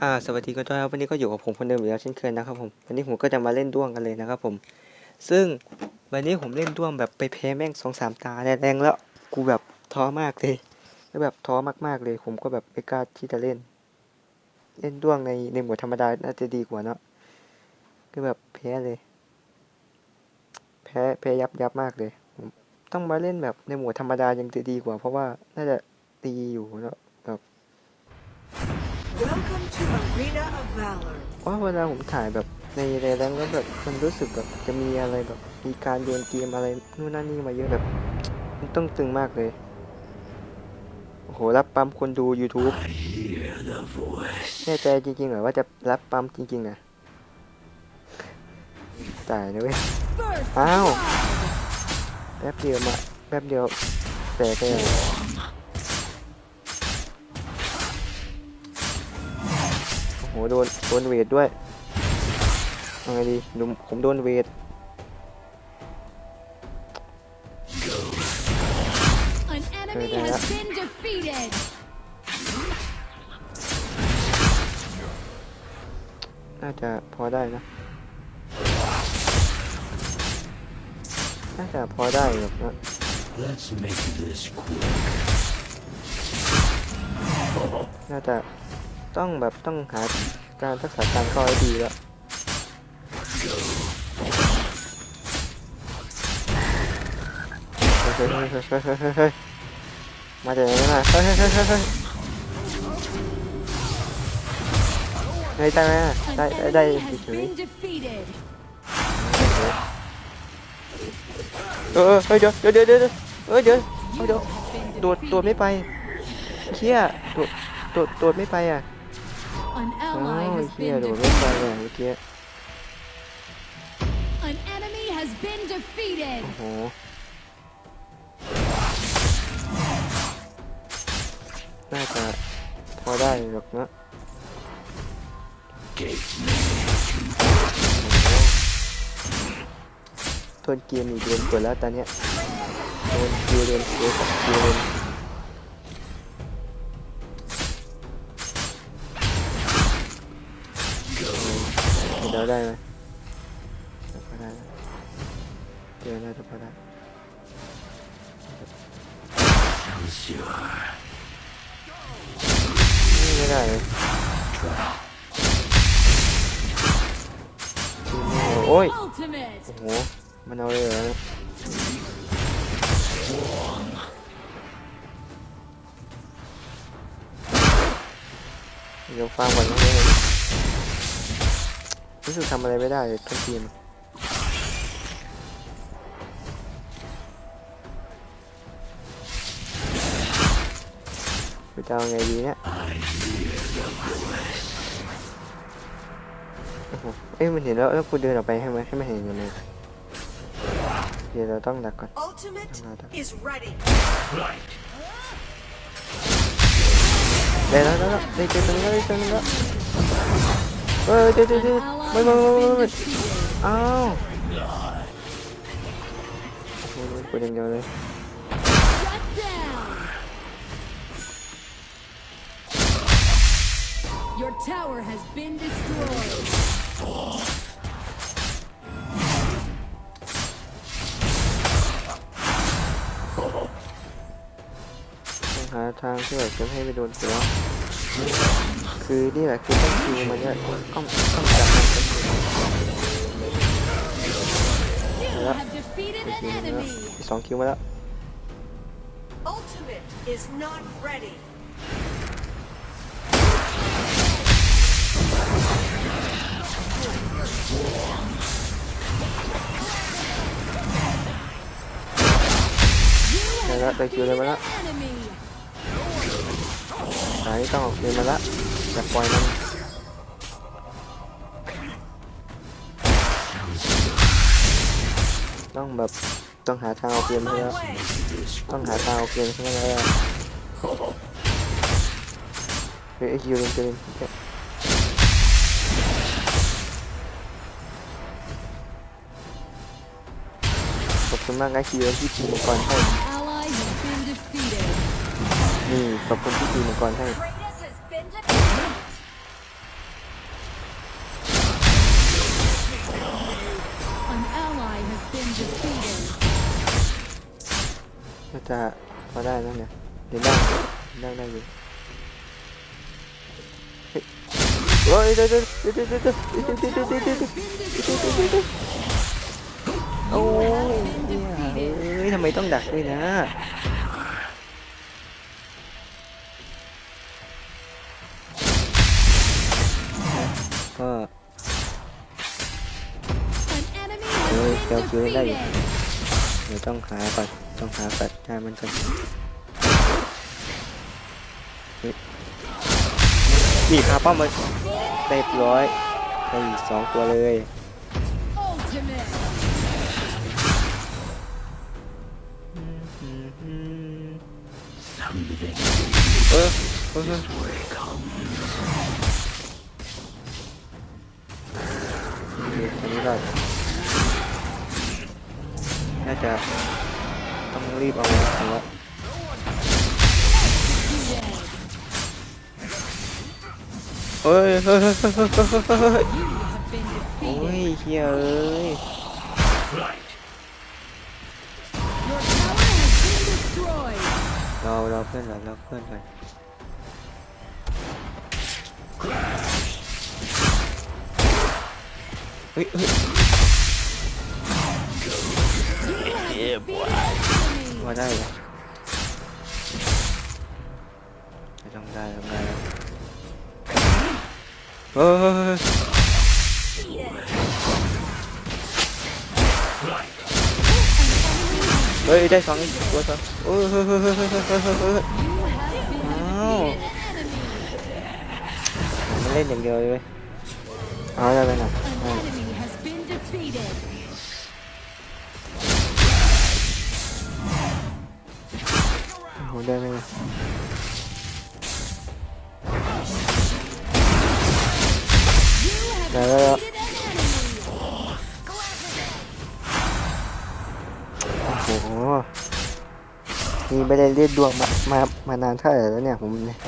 อ่าสวัสดีกันด้วยครับวันนี้ก็อยู่กับผมคนเดิมอีกแล้วเช่นเคยนะครับผมวันนี้ผมก็จะมาเล่นด้วงกันเลยนะครับผม ซึ่งวันนี้ผมเล่นด้วงแบบไปแพ้แม่งสองสามตาแรงแล้วกูแบบท้อมากเลยแล้วแบบท้อมากๆเลย ผมก็แบบไม่กล้าที่จะเล่น เล่นด้วงในในหมวดธรรมดาน่าจะดีกว่าเนาะคือแบบแพ้เลย แพ้แพ้ยับยับมากเลยผมต้องมาเล่นแบบในหมวดธรรมดายังจะดีกว่า เพราะว่าน่าจะดีอยู่เนาะ Welcome to Arena of Valor. ว่าเวลาผมถ่ายแบบในแรงแล้วแบบมันรู้สึกแบบจะมีอะไรแบบ มีการโยนเกมอะไรนู่นนั่นนี่มาเยอะแบบ มันต้องตึงมากเลย โอ้โห รับปั๊มคนดู YouTube แน่ใจจริงๆเหรอว่าจะรับปั๊มจริงๆอะตายนะเว้ย First อ้าว blood. แป๊บเดียวมา แป๊บเดียวแตกเลยโอ้โหโดนโดนเวทด้วยเอาไงดีหนุ่มผมโดนเวท An enemy Good, has uh, been defeated. น่าจะพอได้นะ น่าจะพอได้หรอกนะ Let's make this quick. น่าจะ ต้องแบบต้องหาการรักษาการเข้าให้ดีแล้วเฮ้ยเฮ้ยเฮ้ยเฮ้ยเฮ้ยเฮ้ยเฮ้ยมาจากไหนมาเฮ้ยเฮ้ยเฮ้ยเฮ้ยเฮ้ยได้ไหมอะได้ได้ได้เฉยๆเออเฮ้ยเดี๋ยวเดี๋ยวเดี๋ยวเดี๋ยวเฮ้ยเดี๋ยวเฮ้ยเดี๋ยว Been โดดโดดไม่ไปเชี่ยโดดโดดโดดไม่ไปอะ An อ้าว ally has เชี่ย been โดดไม่ไป defeated. เลยเมื่อกี้ An enemy has been defeated. โอ้โห น่าจะพอได้หรอกนะ Gates ทนเกมอีกเดือนกว่าแล้วตอนเนี้ยโดนคิวเดือนคิวกับคิวเดือน ได้ไหมเดี๋ยวพอได้เดี๋ยวได้เดี๋ยวพอได้ไม่ได้เลยโอ้ยโอ้โหมันเอาเลยเหรอเดี๋ยวฟังก่อนนะ รู้สึกทำอะไรไม่ได้เลยทั้งทีมไปจะเอาไงดีเนี่ยโอ้โหเอ้ยมันเห็นแล้วแล้วกูเดินออกไปให้มันให้มันเห็นอยู่เลยเดี๋ยวเราต้องดักก่อน Ultimate Another. is ready. Right. ได้แล้วได้แล้วได้เจอตัวนึงแล้วได้เจอตัวนึงแล้วเออเดี๋ยวเดี๋ยว An เดี๋ยว ally ไม่ไม่ไม่ has ไม่ been ไม่ defeated. อ้าวโอ้โหกดอย่างเดียวเลย Shut down. Your tower has been destroyed. ต้องหาทางที่แบบจะไม่ให้ไปโดนหัวคือนี่แหละคือต้องคิวมันเนี่ยต้องต้องจับมันกัน You Yeah. have defeated คิว an มาแล้ว enemy. มีสองคิวมาแล้ว Ultimate is not ready. ได้แล้วได้คิวเลยมาแล้ว Enemy. สายนี้ต้องออกคิวมาล้วอย่าปล่อยมันต้องแบบต้องหาทางเอาเกมให้แล้วต้องหาทางเอาเกมใช่ไหมล่ะเฮ้ยไอคิวเล่นเกมขอบคุณมากไอคิวที่ทีมมังกรให้ นี่ขอบคุณที่ตีมังกรให้ก็จะพอได้แล้วเนี่ยเดี๋นั่งนั่งได้อยู่โอ้ยเดี๋ยเดี๋ยวเดี๋ยเดี๋ยเดี๋ยเดี๋ยเดี๋ยเดี๋ยเดี๋ยเดี๋ยเดี๋ยโอ้ยเฮ้ยทำไมต้องดักด้วยนะ enemy Ôi, has kéo been dưới đây. defeated. เดี๋ยวต้องหาก่อนต้องหาปัดได้มันจะเฮ้ยนี่คาป้อมมันเรียบร้อยไปอีกสองตัวเลย Ultimate. Something เออเออ จะต้องรีบเอาเอาละเฮ้ยเฮ้ยเฮ้ยเฮ้ยเฮ้ยเฮ้ยเฮ้ย You have been โอ้ยเฮียเอ้ยเราเราเพื่อนก่อนเราเพื่อนก่อนเฮ้ยเฮ้ย Yeah, boy. Qua đây rồi. Ở trong đây, trong đây. Ôi. Ơi, đây xong đi, qua xong. Ôi, ôi, ôi, ôi, ôi, ôi. Mình lên dần rồi. Ở đây ờ, bên nào. À. Ờ. ผมได้ไหมนะได้แล้วโอ้โหนี่ไม่ได้เล่นดดวงมามามานานเท่าไหร่แล้วเนี่ยผมเนี่ย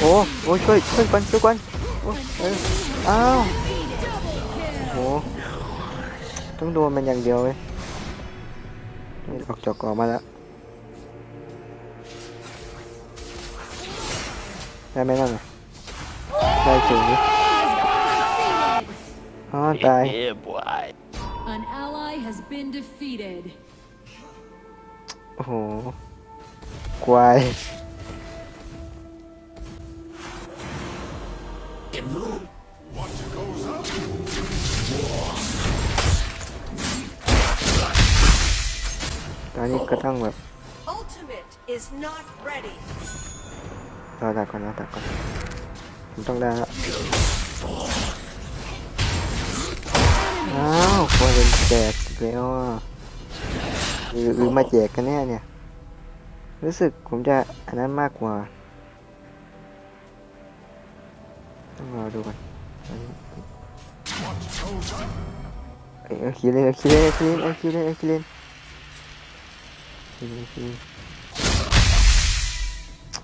โอ้โหช่วยช่วยกันช่วยกันโอ้เอ้าวโอ้ ต้องโดนมันอย่างเดียวเว้ยนี่ออกจากกรอบมาแล้วได้ไหมนั่นน่ะได้ถึงนี้ Has been defeated. อ๋อตาย An ally has been defeated. โอ้โหควายต อนนี้ก็ต้องแบบ Ultimate is not ready. รอดักก่อนรอดักก่อนผมต้องได้แล้วอ้าวควรเป็นแจกอีกแล้วอะหรือหรือมาแจกกันแน่เนี่ย รู้สึกผมจะอันนั้นมากกว่า ต้องรอดูก่อนอันนี้เอ้ยเอาคิวเลนเอาคิวเลนเอาคิวเลนเอาคิวเลนเอาคิวเลน Mm-hmm.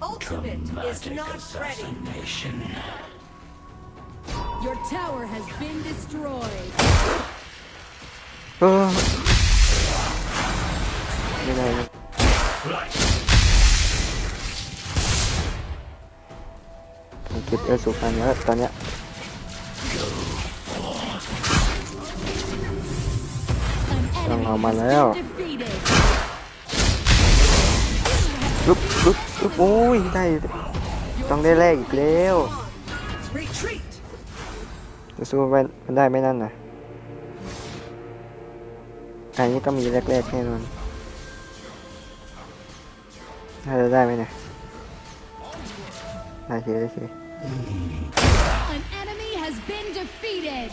Ultimate is not ready. Your tower has been destroyed. Oh. Kịp ở sụp anh nhớ, con nhé. Con hồng mà léo. Been defeated. ลุกลุกลุกโอ้ยได้ต้องได้แรกอีกแล้ว Retreat. จะสู้มันมันได้ไหมนั่นน่ะอันนี้ต้องมีแรกๆแน่นอนน่าจะได้ไหมเนี่ยได้เฉยได้เฉย An enemy has been defeated.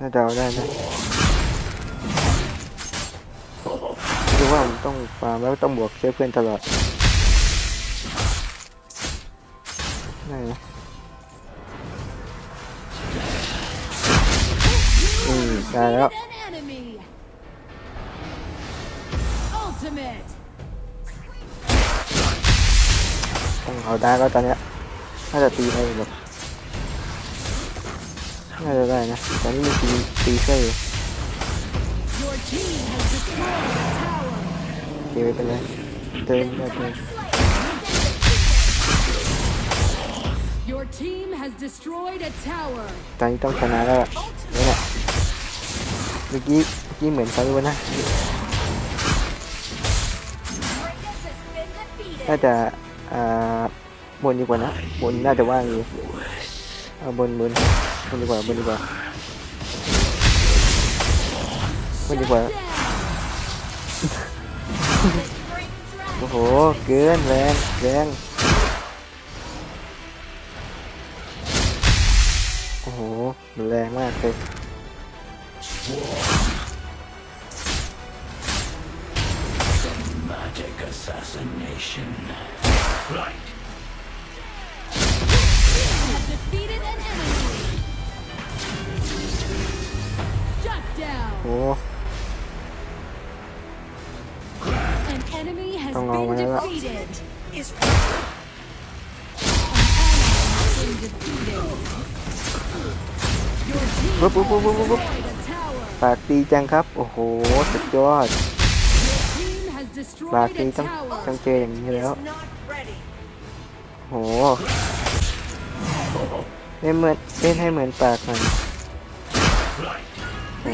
น่าจะเอาได้นะ คือว่าผมต้องฟาร์มแล้วต้องบวกเชื้อเพื่อนตลอดได้นะอืมได้แล้ว ต้องเอาได้แล้วตอนเนี้ยน่าจะตีไปแบบ An น่าจะได้นะตอนนี้มีตีตีช่วยอยู่ Your team has destroyed a tower. เก็บไว้ไปเลยเติมได้เติม Your team has destroyed a tower. ตอนนี้ต้องชนะแล้วอะนี่แหละเมื่อกี้เมื่อกี้เหมือนเขาด้วยนะ น่าจะอ่าบนดีกว่านะบนน่าจะว่างอยู่เอาบนบนบนดีกว่าบนดีกว่าบนดีกว่า Down. โอ้โห เกินแรงแรงโอ้โหแรงมากเลย ปุ๊บปุ๊บปุ๊บปากตีจังครับ โอ้โห สุดยอดปากตีต้องต้องเจออย่างนี้แล้ว โหเล่นเหมือนเล่นให้เหมือนปากหน่อยโห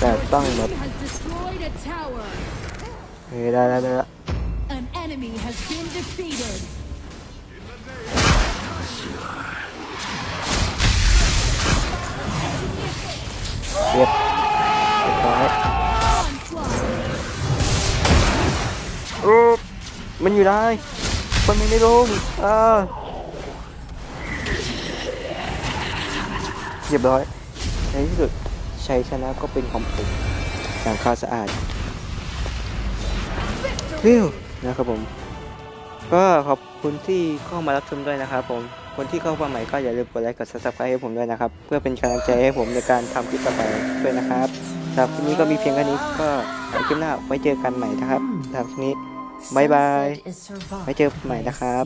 แต่ต้องแบบเฮ้ยได้ได้ได้ An enemy has been defeated. เรียบเรียบร้อย Onslaught. โอ้มันอยู่ได้มันไม่ไนะครับผม ก็ขอบคุณที่เข้ามารับชมด้วยนะครับผม คนที่เข้ามาใหม่ก็อย่าลืมกดไลค์กด subscribe ให้ผมด้วยนะครับ เพื่อเป็นกำลังใจให้ผมในการทำคลิปต่อไปด้วยนะครับสำหรับคลิปนี้ก็มีเพียงแค่นี้ก็ในคลิปหน้าไว้เจอกันใหม่นะครับสำหรับคลิปนี้บายบายไว้เจอกันใหม่นะครับ